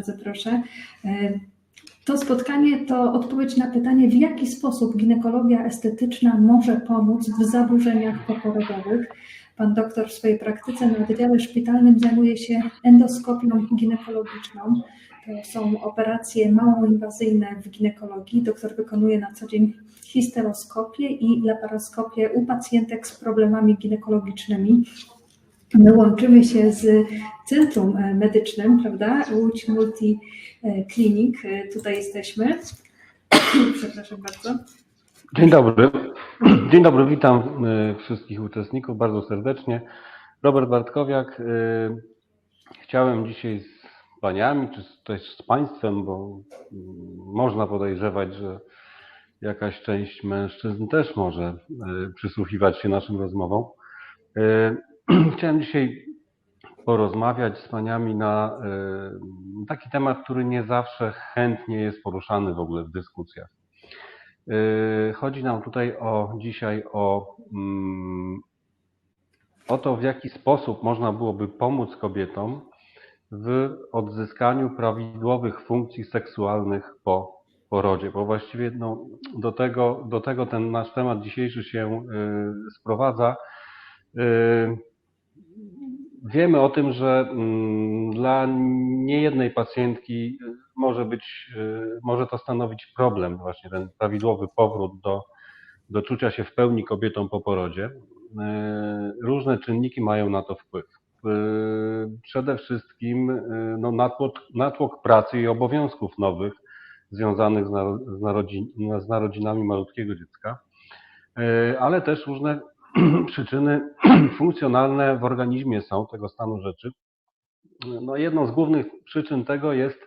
Bardzo proszę. E, To spotkanie to odpowiedź na pytanie, w jaki sposób ginekologia estetyczna może pomóc w zaburzeniach poporodowych. Pan doktor w swojej praktyce na wydziale szpitalnym zajmuje się endoskopią ginekologiczną. To są operacje mało inwazyjne w ginekologii. Doktor wykonuje na co dzień histeroskopię i laparoskopię u pacjentek z problemami ginekologicznymi. My łączymy się z Centrum Medycznym, prawda? Łódź Multi Clinic. Tutaj jesteśmy. Przepraszam bardzo. Dzień dobry. Dzień dobry, witam wszystkich uczestników bardzo serdecznie. Robert Bartkowiak. Chciałem dzisiaj z paniami, czy też z państwem, bo mm, można podejrzewać, że jakaś część mężczyzn też może przysłuchiwać się naszym rozmowom. Chciałem dzisiaj porozmawiać z paniami na y, taki temat, który nie zawsze chętnie jest poruszany w ogóle w dyskusjach. Yy, Chodzi nam tutaj o dzisiaj o, mm, o to, w jaki sposób można byłoby pomóc kobietom w odzyskaniu prawidłowych funkcji seksualnych po porodzie, bo właściwie no, do, tego, do tego ten nasz temat dzisiejszy się yy, sprowadza. Wiemy o tym, że mm, dla niejednej pacjentki y, może być, y, może to stanowić problem, właśnie ten prawidłowy powrót do, do czucia się w pełni kobietą po porodzie. Y, Różne czynniki mają na to wpływ. Przede wszystkim no, natłok, natłok pracy i obowiązków nowych związanych z, naro, z, narodzin, z narodzinami malutkiego dziecka, ale też różne przyczyny funkcjonalne w organizmie są tego stanu rzeczy. No jedną z głównych przyczyn tego jest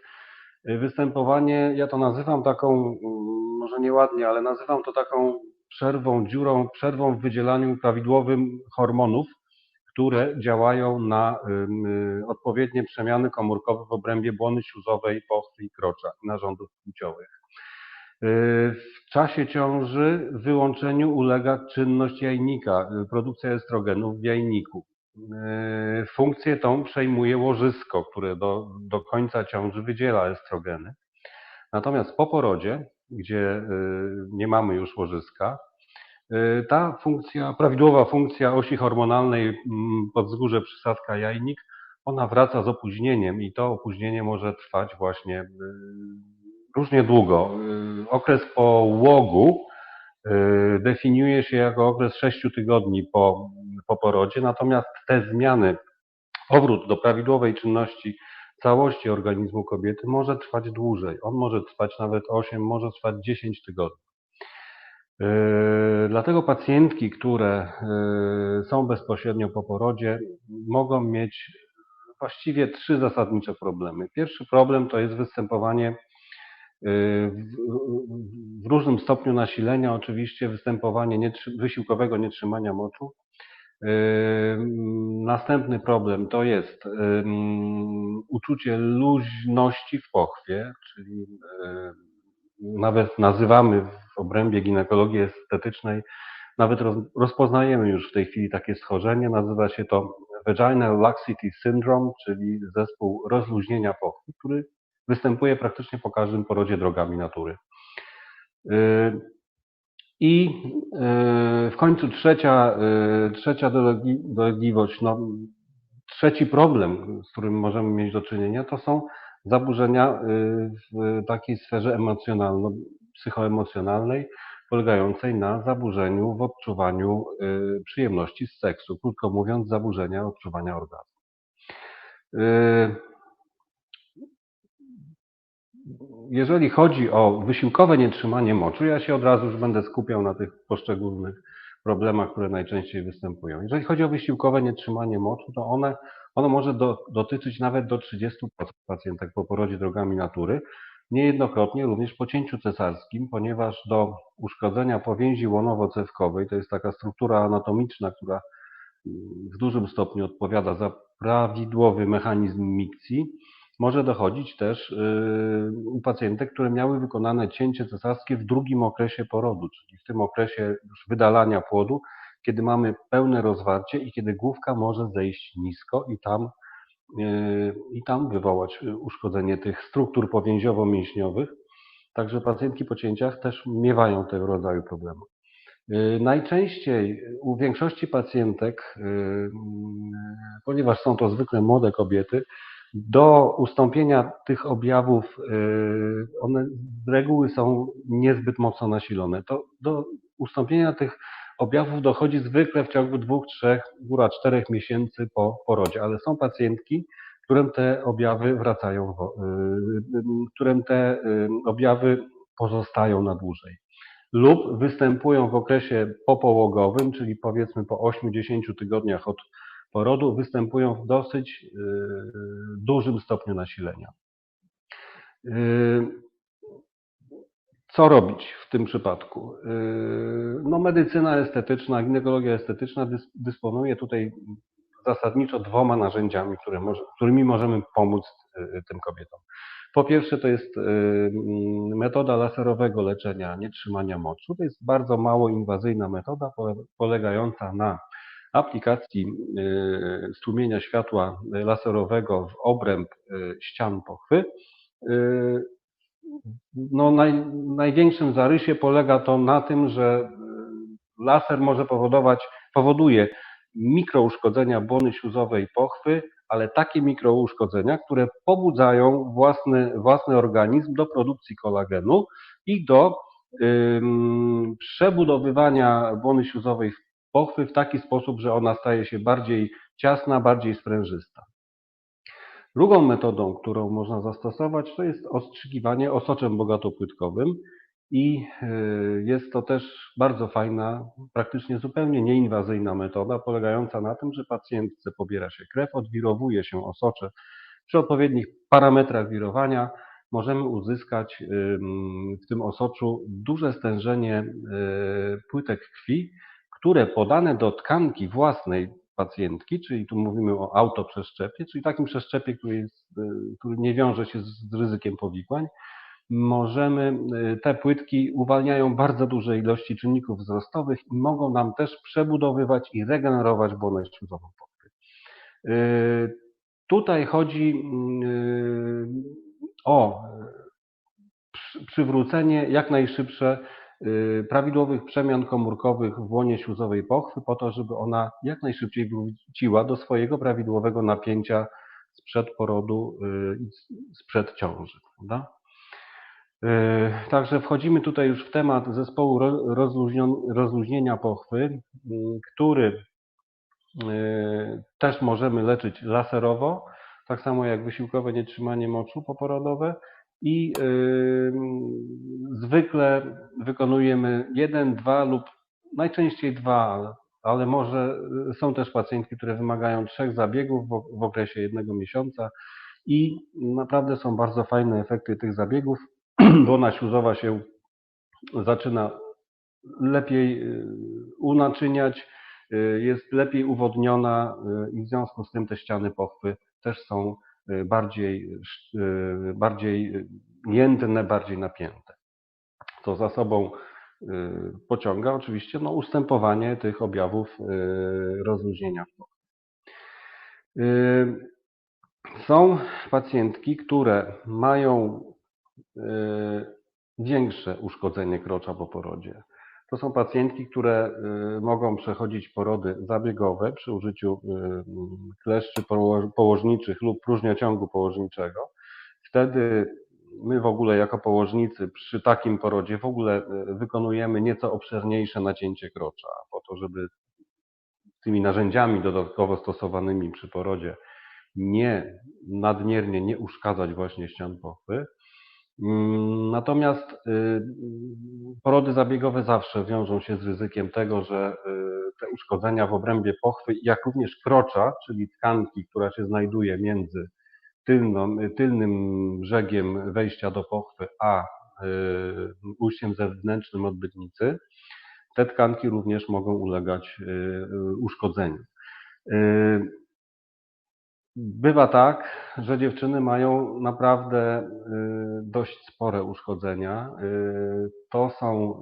występowanie, ja to nazywam taką, mm, może nieładnie, ale nazywam to taką przerwą, dziurą, przerwą w wydzielaniu prawidłowym hormonów, które działają na y, odpowiednie przemiany komórkowe w obrębie błony śluzowej, pochwy i krocza, narządów płciowych. Y, W czasie ciąży wyłączeniu ulega czynność jajnika, produkcja estrogenów w jajniku. Y, Funkcję tą przejmuje łożysko, które do, do końca ciąży wydziela estrogeny. Natomiast po porodzie, gdzie y, nie mamy już łożyska, ta funkcja, prawidłowa funkcja osi hormonalnej mm, podzgórze przysadka jajnik, ona wraca z opóźnieniem i to opóźnienie może trwać właśnie różnie długo. Y, Okres po łogu y, definiuje się jako okres 6 tygodni po, po porodzie, natomiast te zmiany, powrót do prawidłowej czynności całości organizmu kobiety może trwać dłużej. On może trwać nawet 8, może trwać 10 tygodni. Yy, Dlatego pacjentki, które są bezpośrednio po porodzie, mogą mieć właściwie trzy zasadnicze problemy. Pierwszy problem to jest występowanie w, w różnym stopniu nasilenia, oczywiście występowanie wysiłkowego nietrzymania moczu. Yy, Następny problem to jest ym, uczucie luźności w pochwie, czyli nawet nazywamy w obrębie ginekologii estetycznej, nawet roz, rozpoznajemy już w tej chwili takie schorzenie, nazywa się to Vaginal Laxity Syndrome, czyli zespół rozluźnienia pochwy, który występuje praktycznie po każdym porodzie drogami natury. Yy, I yy, w końcu trzecia, yy, trzecia dolegliwość, no, trzeci problem, z którym możemy mieć do czynienia, to są zaburzenia w takiej sferze emocjonalno-psychoemocjonalnej, polegającej na zaburzeniu w odczuwaniu przyjemności z seksu. Krótko mówiąc, zaburzenia odczuwania orgazmu. Jeżeli chodzi o wysiłkowe nietrzymanie moczu, ja się od razu już będę skupiał na tych poszczególnych problemach, które najczęściej występują. Jeżeli chodzi o wysiłkowe nietrzymanie moczu, to one, ono może do, dotyczyć nawet do 30% pacjentek po porodzie drogami natury, niejednokrotnie również po cięciu cesarskim, ponieważ do uszkodzenia powięzi łonowo-cewkowej, to jest taka struktura anatomiczna, która w dużym stopniu odpowiada za prawidłowy mechanizm mikcji, może dochodzić też yy, u pacjentek, które miały wykonane cięcie cesarskie w drugim okresie porodu, czyli w tym okresie już wydalania płodu, kiedy mamy pełne rozwarcie i kiedy główka może zejść nisko i tam i tam wywołać uszkodzenie tych struktur powięziowo-mięśniowych. Także pacjentki po cięciach też miewają tego rodzaju problemy. Najczęściej u większości pacjentek, ponieważ są to zwykle młode kobiety, do ustąpienia tych objawów one z reguły są niezbyt mocno nasilone. To do ustąpienia tych objawów dochodzi zwykle w ciągu dwóch, trzech, góra czterech miesięcy po porodzie, ale są pacjentki, którym te objawy wracają, którym te objawy pozostają na dłużej lub występują w okresie popałogowym, czyli powiedzmy po 8-10 tygodniach od porodu, występują w dosyć dużym stopniu nasilenia. Co robić w tym przypadku? No, medycyna estetyczna, ginekologia estetyczna dysponuje tutaj zasadniczo dwoma narzędziami, którymi możemy pomóc tym kobietom. Po pierwsze, to jest metoda laserowego leczenia nietrzymania moczu. To jest bardzo mało inwazyjna metoda polegająca na aplikacji stłumienia światła laserowego w obręb ścian pochwy. No, naj, największym zarysie polega to na tym, że laser może powodować, powoduje mikrouszkodzenia błony śluzowej pochwy, ale takie mikrouszkodzenia, które pobudzają własny, własny organizm do produkcji kolagenu i do przebudowywania błony śluzowej pochwy w taki sposób, że ona staje się bardziej ciasna, bardziej sprężysta. Drugą metodą, którą można zastosować, to jest ostrzygiwanie osoczem bogatopłytkowym i y, jest to też bardzo fajna, praktycznie zupełnie nieinwazyjna metoda, polegająca na tym, że pacjentce pobiera się krew, odwirowuje się osocze. Przy odpowiednich parametrach wirowania możemy uzyskać w tym osoczu duże stężenie y, płytek krwi, które podane do tkanki własnej pacjentki, czyli tu mówimy o autoprzeszczepie, czyli takim przeszczepie, który, jest, y, który nie wiąże się z ryzykiem powikłań, możemy, y, te płytki uwalniają bardzo duże ilości czynników wzrostowych i mogą nam też przebudowywać i regenerować błonę śluzową pochwy. Y, tutaj chodzi y, o przywrócenie jak najszybsze prawidłowych przemian komórkowych w łonie śluzowej pochwy po to, żeby ona jak najszybciej wróciła do swojego prawidłowego napięcia sprzed porodu i sprzed ciąży. Prawda? E, także wchodzimy tutaj już w temat zespołu rozluźnienia pochwy, który też możemy leczyć laserowo, tak samo jak wysiłkowe nietrzymanie moczu poporodowe i zwykle wykonujemy jeden, dwa lub najczęściej dwa, ale może są też pacjentki, które wymagają trzech zabiegów w okresie jednego miesiąca i naprawdę są bardzo fajne efekty tych zabiegów. Błona śluzowa się zaczyna lepiej y, unaczyniać, y, jest lepiej uwodniona y, i w związku z tym te ściany pochwy też są bardziej, bardziej jędrne, bardziej napięte. To za sobą pociąga oczywiście no, ustępowanie tych objawów rozluźnienia pochwy. Są pacjentki, które mają Y, większe uszkodzenie krocza po porodzie. To są pacjentki, które y, mogą przechodzić porody zabiegowe przy użyciu y, kleszczy położniczych lub próżniociągu położniczego. Wtedy my w ogóle jako położnicy przy takim porodzie w ogóle wykonujemy nieco obszerniejsze nacięcie krocza po to, żeby tymi narzędziami dodatkowo stosowanymi przy porodzie nie nadmiernie nie uszkadzać właśnie ścian pochwy. Mm, natomiast y, porody zabiegowe zawsze wiążą się z ryzykiem tego, że y, te uszkodzenia w obrębie pochwy, jak również krocza, czyli tkanki, która się znajduje między tylną, tylnym brzegiem wejścia do pochwy, a y, ujściem zewnętrznym odbytnicy, te tkanki również mogą ulegać uszkodzeniu. Bywa tak, że dziewczyny mają naprawdę y, dość spore uszkodzenia. Y, to są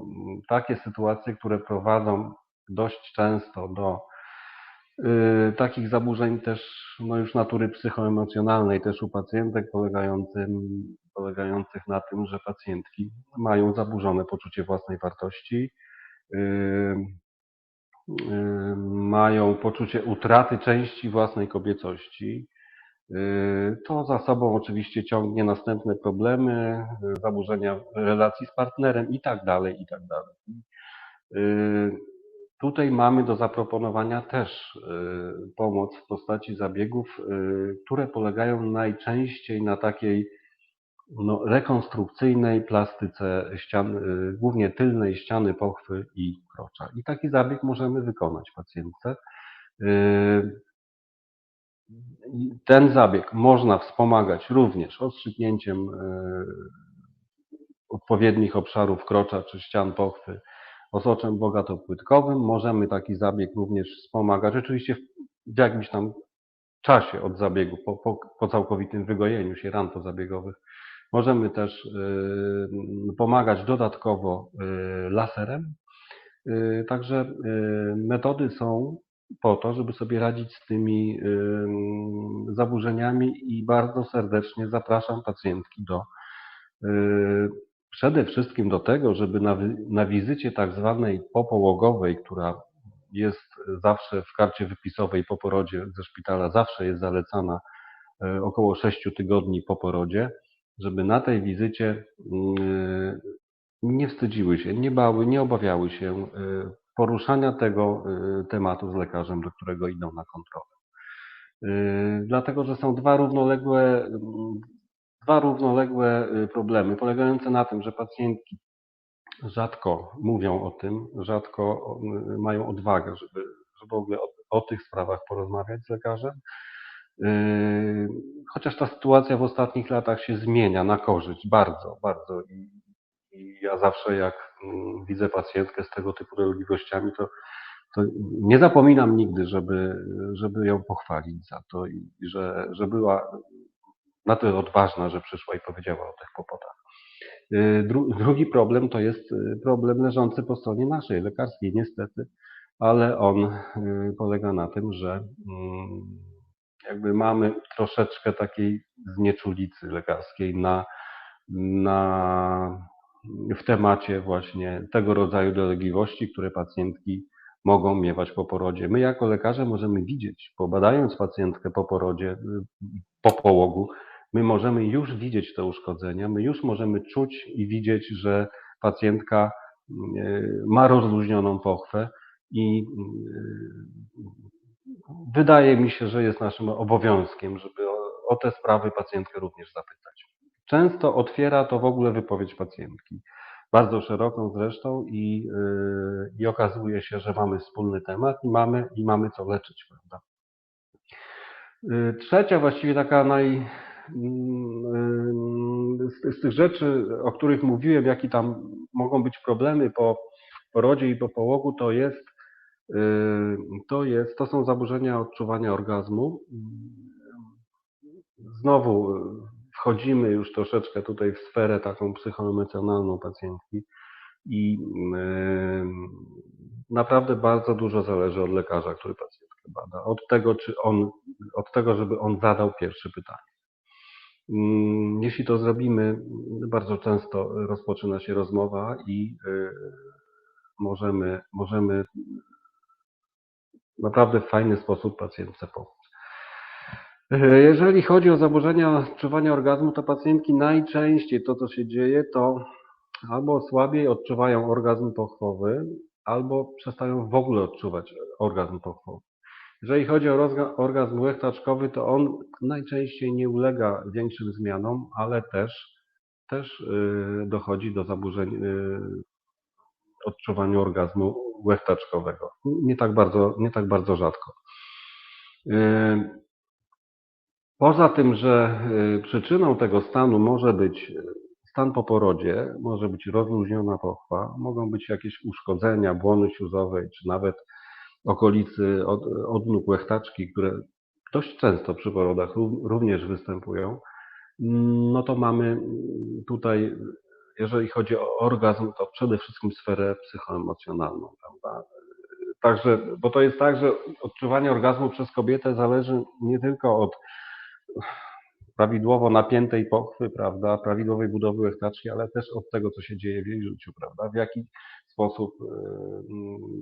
takie sytuacje, które prowadzą dość często do y, takich zaburzeń też no już natury psychoemocjonalnej też u pacjentek polegającym, polegających na tym, że pacjentki mają zaburzone poczucie własnej wartości, mają poczucie utraty części własnej kobiecości. Y, To za sobą oczywiście ciągnie następne problemy, y, zaburzenia relacji z partnerem i tak dalej, i tak dalej. Y, Tutaj mamy do zaproponowania też y, pomoc w postaci zabiegów, y, które polegają najczęściej na takiej no, rekonstrukcyjnej plastyce ścian, y, głównie tylnej ściany pochwy i krocza. I taki zabieg możemy wykonać pacjentce. Y, Ten zabieg można wspomagać również odszczypnięciem y, odpowiednich obszarów krocza czy ścian pochwy osoczem bogatopłytkowym. Możemy taki zabieg również wspomagać, oczywiście w jakimś tam czasie od zabiegu, po, po, po całkowitym wygojeniu się ran pozabiegowych. Możemy też y, pomagać dodatkowo y, laserem. Y, Także metody są po to, żeby sobie radzić z tymi zaburzeniami i bardzo serdecznie zapraszam pacjentki do przede wszystkim do tego, żeby na, na wizycie tak zwanej popołogowej, która jest zawsze w karcie wypisowej po porodzie ze szpitala, zawsze jest zalecana około 6 tygodni po porodzie, żeby na tej wizycie mm, nie wstydziły się, nie bały, nie obawiały się e, poruszania tego e, tematu z lekarzem, do którego idą na kontrolę. E, Dlatego, że są dwa równoległe, mm, dwa równoległe problemy, polegające na tym, że pacjentki rzadko mówią o tym, rzadko mają odwagę, żeby, żeby w ogóle o, o tych sprawach porozmawiać z lekarzem. Yy, Chociaż ta sytuacja w ostatnich latach się zmienia na korzyść, bardzo, bardzo. I, i ja zawsze jak mm, widzę pacjentkę z tego typu dolegliwościami, to, to nie zapominam nigdy, żeby, żeby ją pochwalić za to i że, że była na tyle odważna, że przyszła i powiedziała o tych kłopotach. Y, Dru, drugi problem to jest y, problem leżący po stronie naszej, lekarskiej niestety, ale on polega na tym, że mm, jakby mamy troszeczkę takiej znieczulicy lekarskiej na, na, w temacie właśnie tego rodzaju dolegliwości, które pacjentki mogą miewać po porodzie. My jako lekarze możemy widzieć, bo badając pacjentkę po porodzie, po połogu, my możemy już widzieć te uszkodzenia, my już możemy czuć i widzieć, że pacjentka y, ma rozluźnioną pochwę i y, wydaje mi się, że jest naszym obowiązkiem, żeby o, te sprawy pacjentkę również zapytać. Często otwiera to w ogóle wypowiedź pacjentki, bardzo szeroką zresztą i, y, i okazuje się, że mamy wspólny temat i mamy, i mamy co leczyć, prawda? Y, Trzecia właściwie taka naj, mm, y, z, z tych rzeczy, o których mówiłem, jakie tam mogą być problemy po porodzie i po połogu, to jest, to jest, to są zaburzenia odczuwania orgazmu. Znowu y, wchodzimy już troszeczkę tutaj w sferę taką psychoemocjonalną pacjentki i y, naprawdę bardzo dużo zależy od lekarza, który pacjentkę bada. Od tego, czy on, od tego, żeby on zadał pierwsze pytanie. Mm, Jeśli to zrobimy, bardzo często rozpoczyna się rozmowa i możemy, możemy naprawdę w fajny sposób pacjentce pomóc. E, Jeżeli chodzi o zaburzenia odczuwania orgazmu, to pacjentki najczęściej to, co się dzieje, to albo słabiej odczuwają orgazm pochwowy, albo przestają w ogóle odczuwać orgazm pochwowy. Jeżeli chodzi o orgazm łechtaczkowy, to on najczęściej nie ulega większym zmianom, ale też, też y, dochodzi do zaburzeń y, odczuwania orgazmu łechtaczkowego. Nie tak bardzo, nie tak bardzo rzadko. Y, Poza tym, że y, przyczyną tego stanu może być y, stan po porodzie, może być rozluźniona pochwa, mogą być jakieś uszkodzenia błony śluzowej, czy nawet okolicy od, odnóg łechtaczki, które dość często przy porodach ró- również występują, no to mamy tutaj, jeżeli chodzi o orgazm, to przede wszystkim sferę psychoemocjonalną, prawda? Także, bo to jest tak, że od- odczuwanie orgazmu przez kobietę zależy nie tylko od prawidłowo napiętej pochwy, prawda, prawidłowej budowy łechtaczki, ale też od tego, co się dzieje w jej życiu, prawda, w jaki sposób,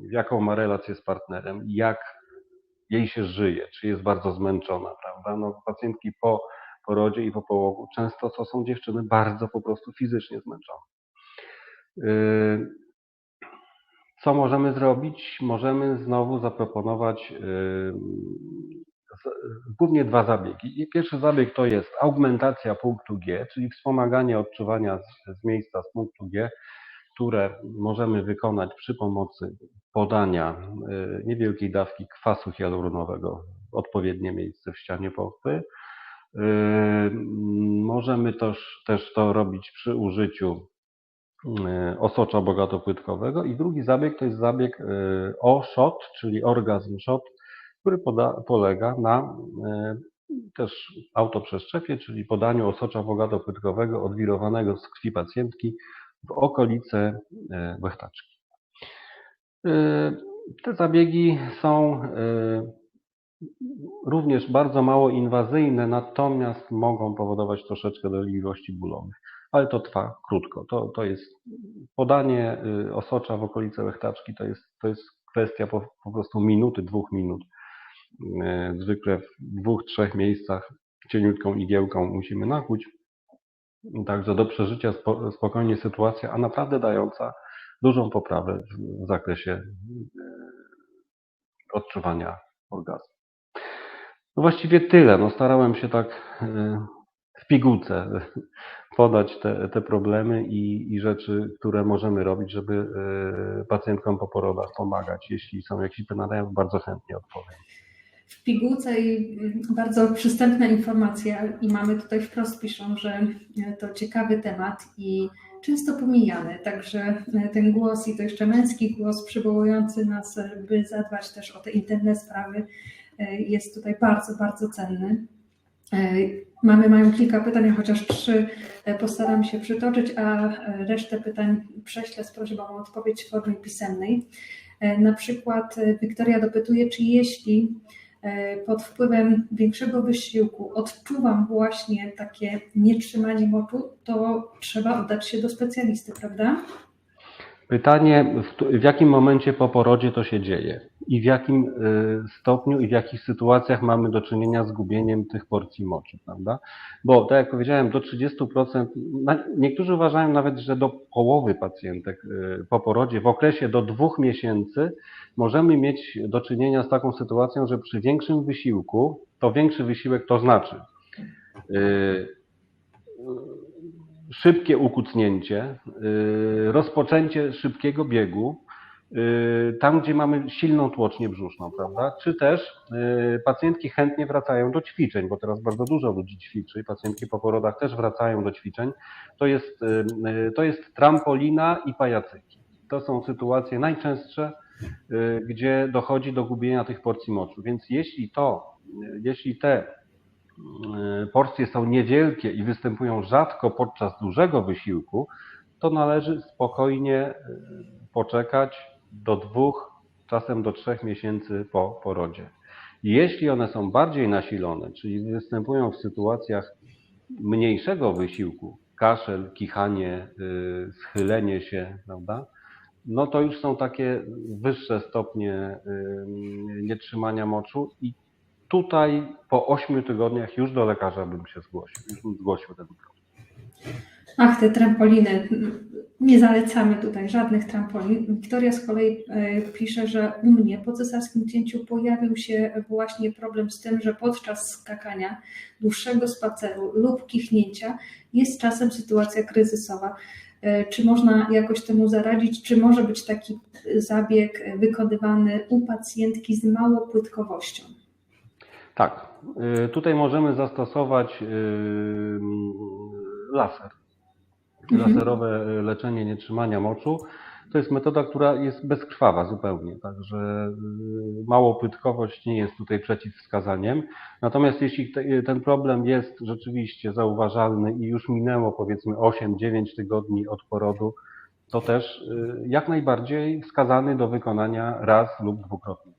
w jaką ma relację z partnerem, jak jej się żyje, czy jest bardzo zmęczona, prawda. No, pacjentki po porodzie i po połogu często to są dziewczyny bardzo po prostu fizycznie zmęczone. Co możemy zrobić? Możemy znowu zaproponować głównie dwa zabiegi. Pierwszy zabieg to jest augmentacja punktu G, czyli wspomaganie odczuwania z, miejsca z punktu G, które możemy wykonać przy pomocy podania niewielkiej dawki kwasu hialuronowego w odpowiednie miejsce w ścianie pochwy. Możemy też, też to robić przy użyciu osocza bogatopłytkowego i drugi zabieg to jest zabieg O-shot, czyli orgazm shot, który poda, polega na też autoprzeszczepie, czyli podaniu osocza bogatopłytkowego odwirowanego z krwi pacjentki w okolice łechtaczki. Te zabiegi są również bardzo mało inwazyjne, natomiast mogą powodować troszeczkę dolegliwości bólowych, ale to trwa krótko. To, to jest podanie osocza w okolice łechtaczki, to jest, to jest kwestia po, po prostu minuty, dwóch minut. Zwykle w dwóch, trzech miejscach cieniutką igiełką musimy nakłuć. Także do przeżycia spo, spokojnie sytuacja, a naprawdę dająca dużą poprawę w, zakresie odczuwania orgazmu. No właściwie tyle. No starałem się tak w pigułce podać te, te problemy i, i rzeczy, które możemy robić, żeby pacjentkom po porodach pomagać. Jeśli są jakieś pytania, bardzo chętnie odpowiem. W pigułce i bardzo przystępna informacja i mamy tutaj wprost piszą, że to ciekawy temat i często pomijany, także ten głos i to jeszcze męski głos przywołujący nas, by zadbać też o te interne sprawy jest tutaj bardzo, bardzo cenny. Mamy mają kilka pytań, chociaż trzy postaram się przytoczyć, a resztę pytań prześlę z prośbą o odpowiedź w formie pisemnej. Na przykład Wiktoria dopytuje, czy jeśli pod wpływem większego wysiłku odczuwam właśnie takie nietrzymanie moczu, to trzeba udać się do specjalisty, prawda? Pytanie, w, jakim momencie po porodzie to się dzieje i w jakim y, stopniu i w jakich sytuacjach mamy do czynienia z gubieniem tych porcji moczu, prawda? Bo tak jak powiedziałem, do 30%, niektórzy uważają nawet, że do połowy pacjentek y, po porodzie w okresie do dwóch miesięcy możemy mieć do czynienia z taką sytuacją, że przy większym wysiłku, to większy wysiłek to znaczy y, szybkie ukucnięcie, rozpoczęcie szybkiego biegu, tam gdzie mamy silną tłocznię brzuszną, prawda? Czy też pacjentki chętnie wracają do ćwiczeń, bo teraz bardzo dużo ludzi ćwiczy, pacjentki po porodach też wracają do ćwiczeń. To jest, to jest trampolina i pajacyki. To są sytuacje najczęstsze, gdzie dochodzi do gubienia tych porcji moczu. Więc jeśli to, jeśli te porcje są niewielkie i występują rzadko podczas dużego wysiłku, to należy spokojnie poczekać do dwóch, czasem do trzech miesięcy po porodzie. Jeśli one są bardziej nasilone, czyli występują w sytuacjach mniejszego wysiłku, kaszel, kichanie, schylenie się, prawda? No to już są takie wyższe stopnie nietrzymania moczu i tutaj po 8 tygodniach już do lekarza bym się zgłosił, już bym zgłosił ten problem. Ach, te trampoliny. Nie zalecamy tutaj żadnych trampolin. Wiktoria z kolei pisze, że u mnie po cesarskim cięciu pojawił się właśnie problem z tym, że podczas skakania, dłuższego spaceru lub kichnięcia jest czasem sytuacja kryzysowa. Czy można jakoś temu zaradzić? Czy może być taki zabieg wykonywany u pacjentki z małopłytkowością? Tak, tutaj możemy zastosować laser. Laserowe leczenie nietrzymania moczu. To jest metoda, która jest bezkrwawa zupełnie, także małopłytkowość nie jest tutaj przeciwwskazaniem. Natomiast jeśli te, ten problem jest rzeczywiście zauważalny i już minęło powiedzmy 8-9 tygodni od porodu, to też jak najbardziej wskazany do wykonania raz lub dwukrotnie.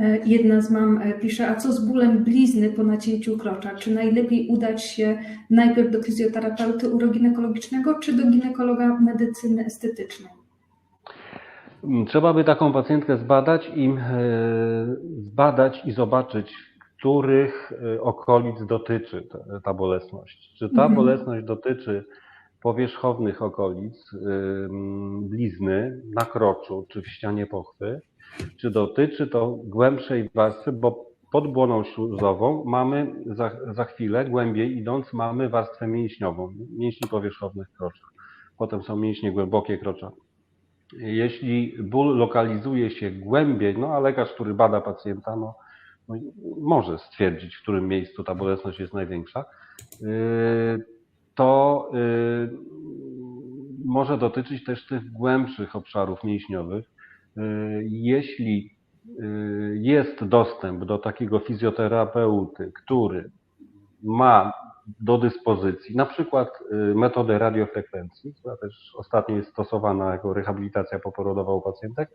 E, Jedna z mam e, pisze, a co z bólem blizny po nacięciu krocza? Czy najlepiej udać się najpierw do fizjoterapeuty uroginekologicznego, czy do ginekologa medycyny estetycznej? Trzeba by taką pacjentkę zbadać i, e, zbadać i zobaczyć, których okolic dotyczy ta, ta bolesność. Czy ta Mhm. bolesność dotyczy powierzchownych okolic, blizny na kroczu czy w ścianie pochwy, czy dotyczy to głębszej warstwy, bo pod błoną śluzową mamy za, za chwilę, głębiej idąc, mamy warstwę mięśniową, mięśni powierzchownych krocza. Potem są mięśnie głębokie krocza. Jeśli ból lokalizuje się głębiej, no a lekarz, który bada pacjenta, no, no, może stwierdzić, w którym miejscu ta bolesność jest największa, yy, to yy, może dotyczyć też tych głębszych obszarów mięśniowych. Yy, Jeśli yy, jest dostęp do takiego fizjoterapeuty, który ma do dyspozycji na przykład y, metodę radiofrekwencji, która też ostatnio jest stosowana jako rehabilitacja poporodowa u pacjentek,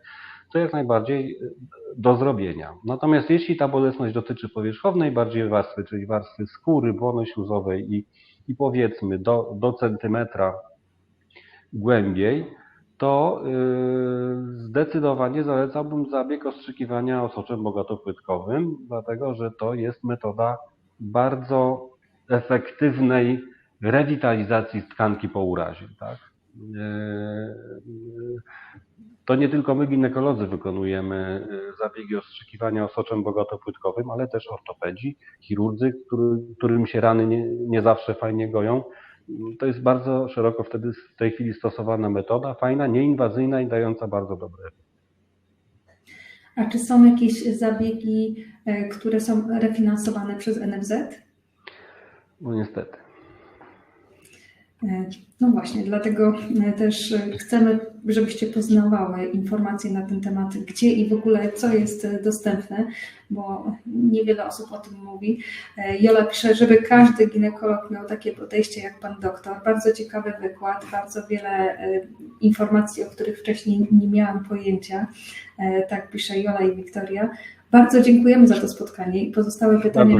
to jak najbardziej y, do zrobienia. Natomiast jeśli ta bolesność dotyczy powierzchownej bardziej warstwy, czyli warstwy skóry, błony śluzowej i, i powiedzmy do, do centymetra głębiej, to yy, zdecydowanie zalecałbym zabieg ostrzykiwania osoczem bogatopłytkowym, dlatego że to jest metoda bardzo efektywnej rewitalizacji tkanki po urazie. Tak? To nie tylko my ginekolodzy wykonujemy yy, zabiegi ostrzykiwania osoczem bogatopłytkowym, ale też ortopedzi, chirurdzy, który, którym się rany nie, nie zawsze fajnie goją. To jest bardzo szeroko wtedy w tej chwili stosowana metoda, fajna, nieinwazyjna i dająca bardzo dobre efekty. A czy są jakieś zabiegi, e, które są refinansowane przez NFZ? No niestety. E, No właśnie, dlatego e, też e, chcemy, żebyście poznawały informacje na ten temat, gdzie i w ogóle co jest dostępne, bo niewiele osób o tym mówi. Jola pisze, żeby każdy ginekolog miał takie podejście jak pan doktor. Bardzo ciekawy wykład, bardzo wiele informacji, o których wcześniej nie miałam pojęcia. Tak pisze Jola i Wiktoria. Bardzo dziękujemy za to spotkanie i pozostałe pytania